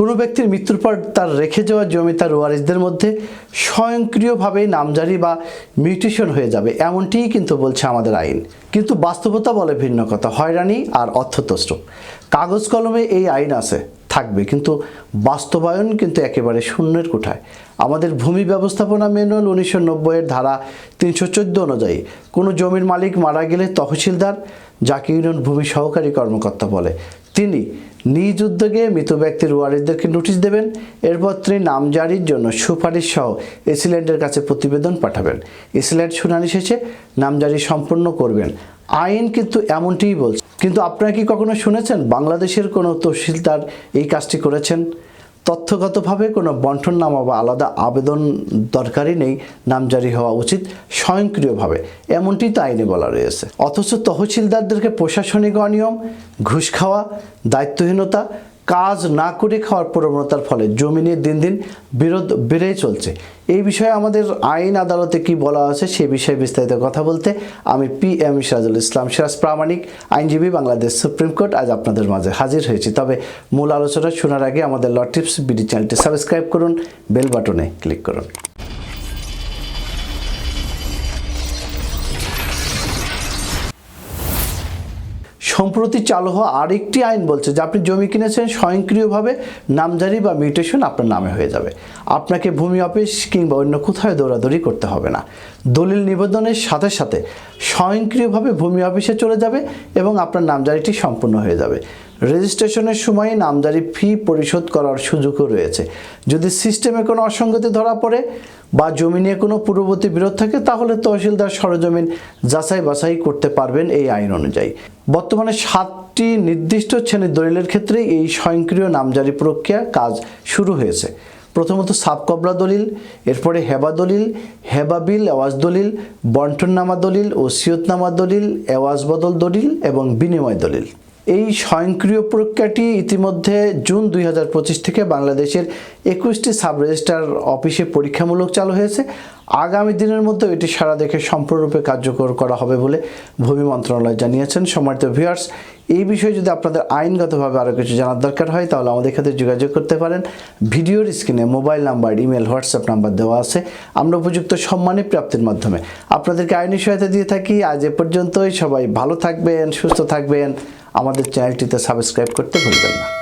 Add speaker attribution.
Speaker 1: কোনো ব্যক্তির মৃত্যুর পর তার রেখে যাওয়া জমি তার ওয়ারিসদের মধ্যে স্বয়ংক্রিয়ভাবেই নামজারি বা মিউটেশন হয়ে যাবে। এমনটিই কিন্তু বলছে আমাদের আইন। কিন্তু বাস্তবতা বলে ভিন্ন কথা। হয়রানি আর অর্থতস্ত্র কাগজ কলমে এই আইন আছে, থাকবে। কিন্তু বাস্তবায়ন কিন্তু একেবারে শূন্যের কোঠায়। আমাদের ভূমি ব্যবস্থাপনা ম্যানুয়াল উনিশশো নব্বইয়ের ধারা তিনশো চোদ্দ অনুযায়ী কোনো জমির মালিক মারা গেলে তহসিলদার, যাকে ইউনিয়ন ভূমি সহকারী কর্মকর্তা বলে তিনি নিজ উদ্যোগে মৃত ব্যক্তির ওয়ারিসদেরকে নোটিশ দেবেন। এরপর তিনি নামজারির জন্য সুপারিশ সহ এসিল্যান্ডের কাছে প্রতিবেদন পাঠাবেন। এসিল্যান্ড শুনানি শেষে নামজারি সম্পন্ন করবেন। আইন কিন্তু এমনটিই বলছে। কিন্তু আপনারা কি কখনো শুনেছেন বাংলাদেশের কোনো তহসিলদার এই কাজটি করেছেন? তথ্যগতভাবে কোনো বন্টননামা বা আলাদা আবেদন দরকারই নেই, নামজারি হওয়া উচিত স্বয়ংক্রিয়ভাবে। এমনটি তো আইনে বলা রয়েছে। অথচ তহসিলদারদেরকে প্রশাসনিক অনিয়ম, ঘুষ খাওয়া, দায়িত্বহীনতা কাজ না করে খাওয়ার প্রবণতার ফলে জমি নিয়ে দিন দিন বিরোধ বেড়েই চলছে। এই বিষয়ে আমাদের আইন আদালতে কি বলা আছে সে বিষয়ে বিস্তারিত কথা বলতে আমি পি এম সিরাজুল ইসলাম সিরাজ, প্রামাণিক আইনজীবী বাংলাদেশ সুপ্রিম কোর্ট আজ আপনাদের মাঝে হাজির হয়েছি। তবে মূল আলোচনা শোনার আগে আমাদের লটিপস টিপস বিডি চ্যানেলটি সাবস্ক্রাইব করুন, বেল বাটনে ক্লিক করুন। সম্প্রতি চালু হওয়া আরেকটি আইন বলছে যে আপনি জমি কিনেছেন স্বয়ংক্রিয়ভাবে, নামজারি বা মিউটেশন আপনার নামে হয়ে যাবে। আপনাকে ভূমি অফিস কিংবা অন্য কোথাও দৌড়াদৌড়ি করতে হবে না। দলিল নিবেদনের সাথে সাথে স্বয়ংক্রিয়ভাবে ভূমি অফিসে চলে যাবে এবং আপনার নামজারিটি সম্পূর্ণ হয়ে যাবে। রেজিস্ট্রেশনের সময় নামজারি ফি পরিশোধ করার সুযোগও রয়েছে। যদি সিস্টেমে কোনো অসঙ্গতি ধরা পড়ে বা জমি নিয়ে কোনো পূর্ববর্তী বিরোধ থাকে, তাহলে তহসিলদার সরজমিন যাচাই বাছাই করতে পারবেন এই আইন অনুযায়ী। বর্তমানে সাতটি নির্দিষ্ট শ্রেণির দলিলের ক্ষেত্রে এই স্বয়ংক্রিয় নামজারি প্রক্রিয়া কাজ শুরু হয়েছে। প্রথমত সাবকবলা দলিল, এরপরে হেবা দলিল, হেবা বিল, এওয়াজ দলিল, বন্টননামা দলিল ওসিয়তনামা দলিল, এওয়াজ বদল দলিল এবং বিনিময় দলিল। এই স্বয়ংক্রিয় প্রক্রিয়াটি ইতিমধ্যে জুন দুই হাজার পঁচিশ থেকে বাংলাদেশের একুশটি সাব রেজিস্ট্রার অফিসে পরীক্ষামূলক চালু হয়েছে। আগামী দিনের মধ্যে এটি সারা দেখে সম্পূর্ণরূপে কার্যকর করা হবে বলে ভূমি মন্ত্রণালয় জানিয়েছেন। সম্মানিত ভিউয়ার্স এই বিষয়ে যদি আপনাদের আইনগতভাবে আরও কিছু জানার দরকার হয়, তাহলে আমাদের সাথে যোগাযোগ করতে পারেন। ভিডিওর স্ক্রিনে mobile number, email, WhatsApp number দেওয়া আছে। আমরা উপযুক্ত সম্মানী প্রাপ্তির মাধ্যমে আপনাদেরকে আইনি সহায়তা দিয়ে থাকি। আজ এ পর্যন্তই। সবাই ভালো থাকবেন, সুস্থ থাকবেন। আমাদের চ্যানেলটিতে সাবস্ক্রাইব করতে ভুলবেন না।